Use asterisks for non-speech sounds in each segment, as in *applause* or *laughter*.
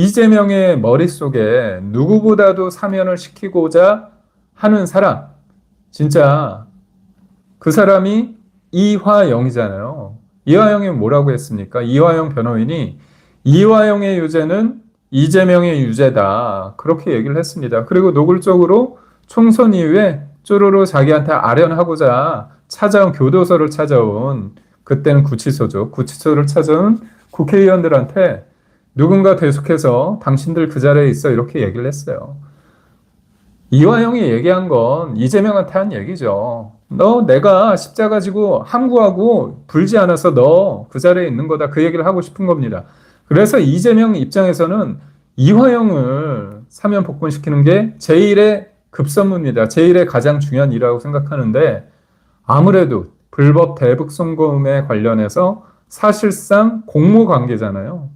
이재명의 머릿속에 누구보다도 사면을 시키고자 하는 사람, 진짜 그 사람이 이화영이잖아요. 이화영이 뭐라고 했습니까? 이화영 변호인이 이화영의 유죄는 이재명의 유죄다. 그렇게 얘기를 했습니다. 그리고 노골적으로 총선 이후에 쪼로로 자기한테 아련하고자 찾아온 교도소를 찾아온 그때는 구치소죠. 구치소를 찾아온 국회의원들한테 누군가 계속해서 당신들 그 자리에 있어 이렇게 얘기를 했어요. 이화영이 얘기한 건 이재명한테 한 얘기죠. 너 내가 십자가 지고 항구하고 불지 않아서 너 그 자리에 있는 거다. 그 얘기를 하고 싶은 겁니다. 그래서 이재명 입장에서는 이화영을 사면 복권시키는 게 제1의 급선무입니다. 제1의 가장 중요한 일이라고 생각하는데 아무래도 불법 대북 송금에 관련해서 사실상 공모 관계잖아요.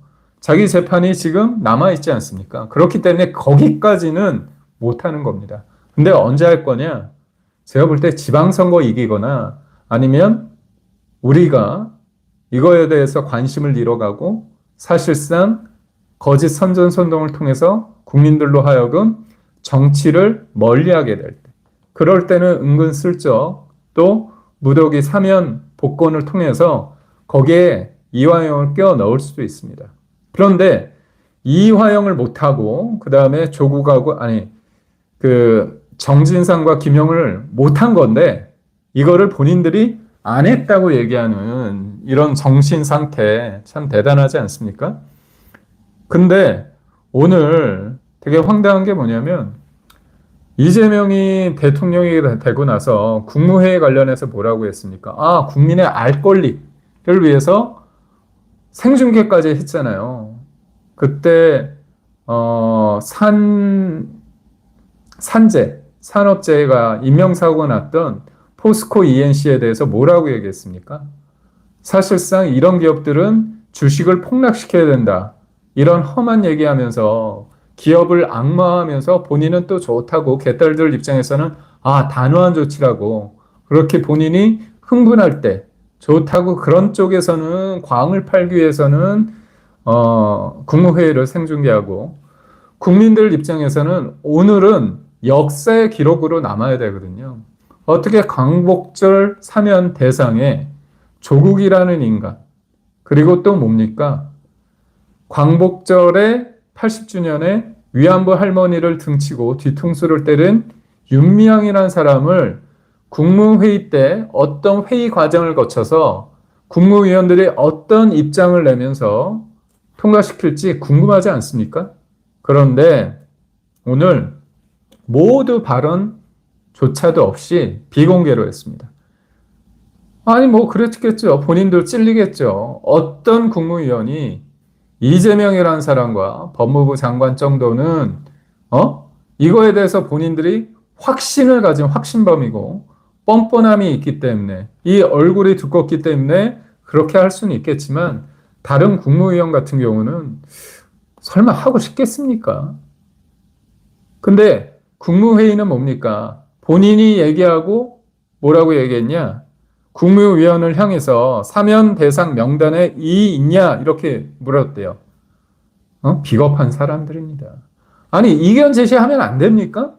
자기 재판이 지금 남아있지 않습니까? 그렇기 때문에 거기까지는 못하는 겁니다. 근데 언제 할 거냐? 제가 볼 때 지방선거 이기거나 아니면 우리가 이거에 대해서 관심을 잃어가고 사실상 거짓 선전선동을 통해서 국민들로 하여금 정치를 멀리하게 될 때, 그럴 때는 은근 슬쩍 또 무더기 사면 복권을 통해서 거기에 이화영을 껴 넣을 수도 있습니다. 그런데 이화영을 못하고 그 다음에 조국하고 아니 그 정진상과 김영을 못한 건데 이거를 본인들이 안 했다고 얘기하는 이런 정신 상태 참 대단하지 않습니까? 근데 오늘 되게 황당한 게 뭐냐면 이재명이 대통령이 되고 나서 국무회의 관련해서 뭐라고 했습니까? 아, 국민의 알 권리를 위해서 생중계까지 했잖아요. 그때 어, 산 산재 산업재해가 인명사고가 났던 포스코 ENC에 대해서 뭐라고 얘기했습니까? 사실상 이런 기업들은 주식을 폭락시켜야 된다. 이런 험한 얘기하면서 기업을 악마하면서 본인은 또 좋다고 개딸들 입장에서는 아 단호한 조치라고 그렇게 본인이 흥분할 때 좋다고 그런 쪽에서는 광을 팔기 위해서는 어, 국무회의를 생중계하고 국민들 입장에서는 오늘은 역사의 기록으로 남아야 되거든요. 어떻게 광복절 사면 대상에 조국이라는 인간 그리고 또 뭡니까? 광복절에 80주년에 위안부 할머니를 등치고 뒤통수를 때린 윤미향이라는 사람을 국무회의 때 어떤 회의 과정을 거쳐서 국무위원들이 어떤 입장을 내면서 통과시킬지 궁금하지 않습니까? 그런데 오늘 모두 발언조차도 없이 비공개로 했습니다. 아니, 뭐, 그랬겠죠. 본인들 찔리겠죠. 어떤 국무위원이 이재명이라는 사람과 법무부 장관 정도는, 어? 이거에 대해서 본인들이 확신을 가진 확신범이고, 뻔뻔함이 있기 때문에, 이 얼굴이 두껍기 때문에 그렇게 할 수는 있겠지만, 다른 국무위원 같은 경우는 설마 하고 싶겠습니까? 근데 국무회의는 뭡니까? 본인이 얘기하고 뭐라고 얘기했냐? 국무위원을 향해서 사면 대상 명단에 이 있냐? 이렇게 물었대요. 어? 비겁한 사람들입니다. 아니, 이견 제시하면 안 됩니까?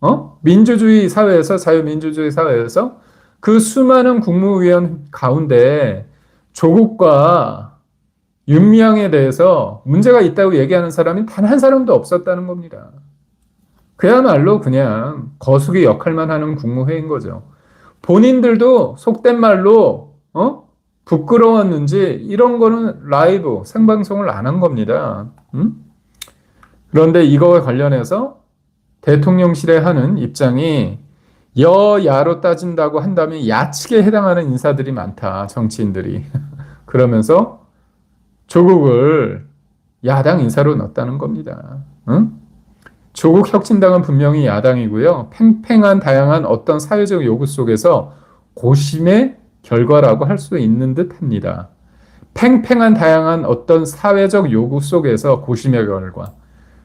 어? 민주주의 사회에서, 자유민주주의 사회에서 그 수많은 국무위원 가운데 조국과 윤미향에 대해서 문제가 있다고 얘기하는 사람이 단 한 사람도 없었다는 겁니다. 그야말로 그냥 거수기 역할만 하는 국무회의인 거죠. 본인들도 속된 말로 어? 부끄러웠는지 이런 거는 라이브 생방송을 안 한 겁니다. 음? 그런데 이거와 관련해서 대통령실에 하는 입장이 여야로 따진다고 한다면 야측에 해당하는 인사들이 많다. 정치인들이. *laughs* 그러면서 조국을 야당 인사로 넣었다는 겁니다. 응? 조국 혁신당은 분명히 야당이고요. 팽팽한 다양한 어떤 사회적 요구 속에서 고심의 결과라고 할 수 있는 듯 합니다. 팽팽한 다양한 어떤 사회적 요구 속에서 고심의 결과.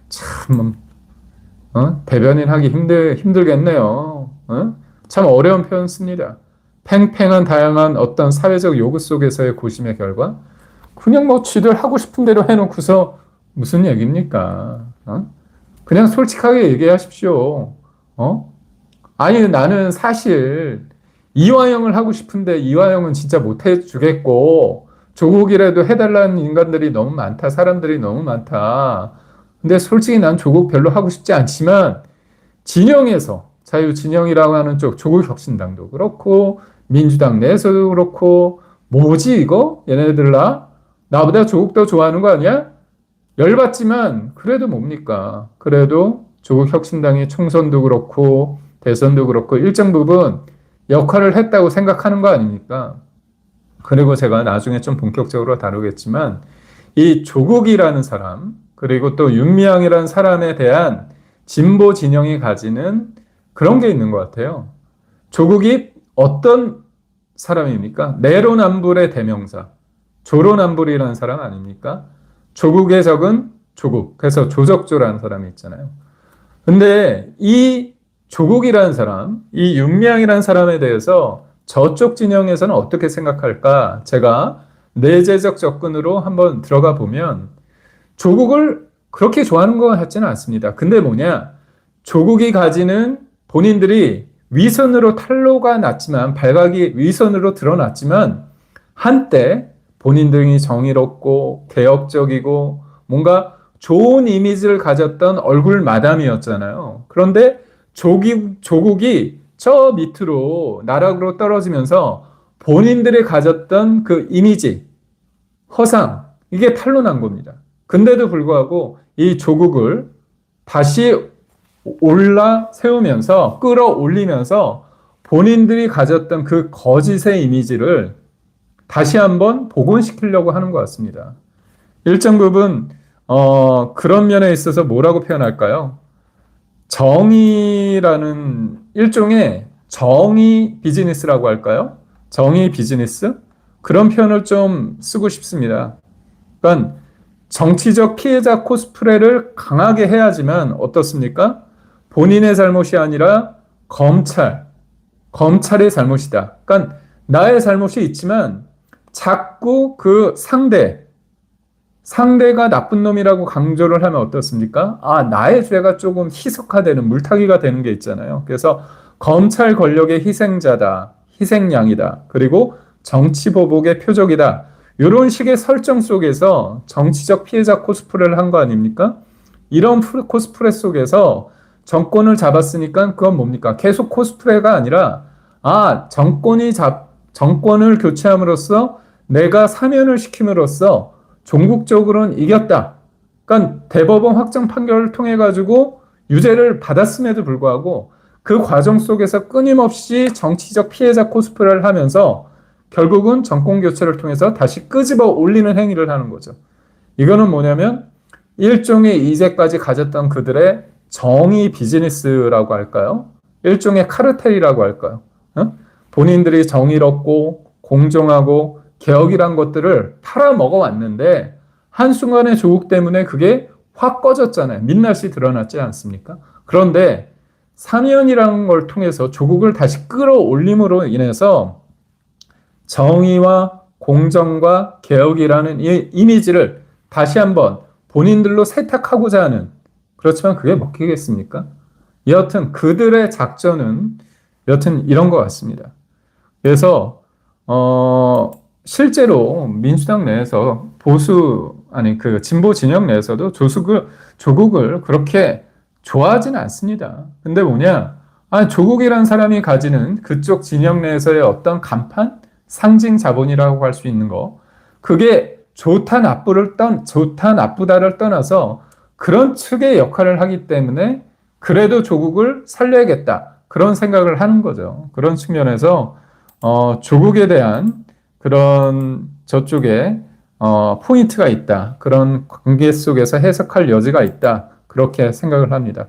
참, 어? 대변인 하기 힘들, 힘들겠네요. 어? 참 어려운 표현 씁니다. 팽팽한 다양한 어떤 사회적 요구 속에서의 고심의 결과. 그냥 뭐 쥐들 하고 싶은 대로 해놓고서 무슨 얘기입니까? 어? 그냥 솔직하게 얘기하십시오. 어? 아니, 나는 사실 이화영을 하고 싶은데 이화영은 진짜 못 해주겠고, 조국이라도 해달라는 인간들이 너무 많다. 사람들이 너무 많다. 근데 솔직히 난 조국 별로 하고 싶지 않지만, 진영에서, 자유 진영이라고 하는 쪽, 조국 혁신당도 그렇고, 민주당 내에서도 그렇고, 뭐지 이거? 얘네들라? 나보다 조국 더 좋아하는 거 아니야? 열받지만 그래도 뭡니까? 그래도 조국 혁신당이 총선도 그렇고 대선도 그렇고 일정 부분 역할을 했다고 생각하는 거 아닙니까? 그리고 제가 나중에 좀 본격적으로 다루겠지만 이 조국이라는 사람 그리고 또 윤미향이라는 사람에 대한 진보 진영이 가지는 그런 게 있는 것 같아요. 조국이 어떤 사람입니까? 내로남불의 대명사. 조로남불이라는 사람 아닙니까? 조국의 적은 조국. 그래서 조적조라는 사람이 있잖아요. 근데 이 조국이라는 사람, 이 윤미향이라는 사람에 대해서 저쪽 진영에서는 어떻게 생각할까? 제가 내재적 접근으로 한번 들어가 보면 조국을 그렇게 좋아하는 것 같지는 않습니다. 근데 뭐냐? 조국이 가지는 본인들이 위선으로 탄로가 났지만 발각이 위선으로 드러났지만 한때 본인들이 정의롭고 개혁적이고 뭔가 좋은 이미지를 가졌던 얼굴 마담이었잖아요. 그런데 조기, 조국이 저 밑으로 나락으로 떨어지면서 본인들이 가졌던 그 이미지, 허상, 이게 탄로난 겁니다. 근데도 불구하고 이 조국을 다시 올라 세우면서 끌어올리면서 본인들이 가졌던 그 거짓의 이미지를 다시 한번 복원시키려고 하는 것 같습니다. 일정 부분 어, 그런 면에 있어서 뭐라고 표현할까요? 정의라는 일종의 정의 비즈니스라고 할까요? 정의 비즈니스? 그런 표현을 좀 쓰고 싶습니다. 그러니까 정치적 피해자 코스프레를 강하게 해야지만 어떻습니까? 본인의 잘못이 아니라 검찰, 검찰의 잘못이다. 그러니까 나의 잘못이 있지만 자꾸 그 상대, 상대가 나쁜 놈이라고 강조를 하면 어떻습니까? 아, 나의 죄가 조금 희석화되는, 물타기가 되는 게 있잖아요. 그래서 검찰 권력의 희생자다, 희생양이다, 그리고 정치 보복의 표적이다. 이런 식의 설정 속에서 정치적 피해자 코스프레를 한 거 아닙니까? 이런 코스프레 속에서 정권을 잡았으니까 그건 뭡니까? 계속 코스프레가 아니라, 아, 정권이 잡, 정권을 교체함으로써 내가 사면을 시킴으로써 종국적으로는 이겼다. 그러니까 대법원 확정 판결을 통해 가지고 유죄를 받았음에도 불구하고 그 과정 속에서 끊임없이 정치적 피해자 코스프레를 하면서 결국은 정권 교체를 통해서 다시 끄집어 올리는 행위를 하는 거죠. 이거는 뭐냐면 일종의 이제까지 가졌던 그들의 정의 비즈니스라고 할까요? 일종의 카르텔이라고 할까요? 어? 본인들이 정의롭고 공정하고 개혁이란 것들을 팔아먹어 왔는데 한순간에 조국 때문에 그게 확 꺼졌잖아요. 민낯이 드러났지 않습니까? 그런데 사면이라는 걸 통해서 조국을 다시 끌어올림으로 인해서 정의와 공정과 개혁이라는 이 이미지를 다시 한번 본인들로 세탁하고자 하는 그렇지만 그게 먹히겠습니까? 여하튼 그들의 작전은 여튼 이런 것 같습니다. 그래서 어 실제로 민주당 내에서 보수 아니 그 진보 진영 내에서도 조국을 조국을 그렇게 좋아하지는 않습니다. 근데 뭐냐? 아 조국이란 사람이 가지는 그쪽 진영 내에서의 어떤 간판 상징 자본이라고 할 수 있는 거 그게 좋다 나쁘를 떠 좋다 나쁘다를 떠나서 그런 측의 역할을 하기 때문에 그래도 조국을 살려야겠다 그런 생각을 하는 거죠. 그런 측면에서 어, 조국에 대한 그런 저쪽에 어, 포인트가 있다. 그런 관계 속에서 해석할 여지가 있다. 그렇게 생각을 합니다.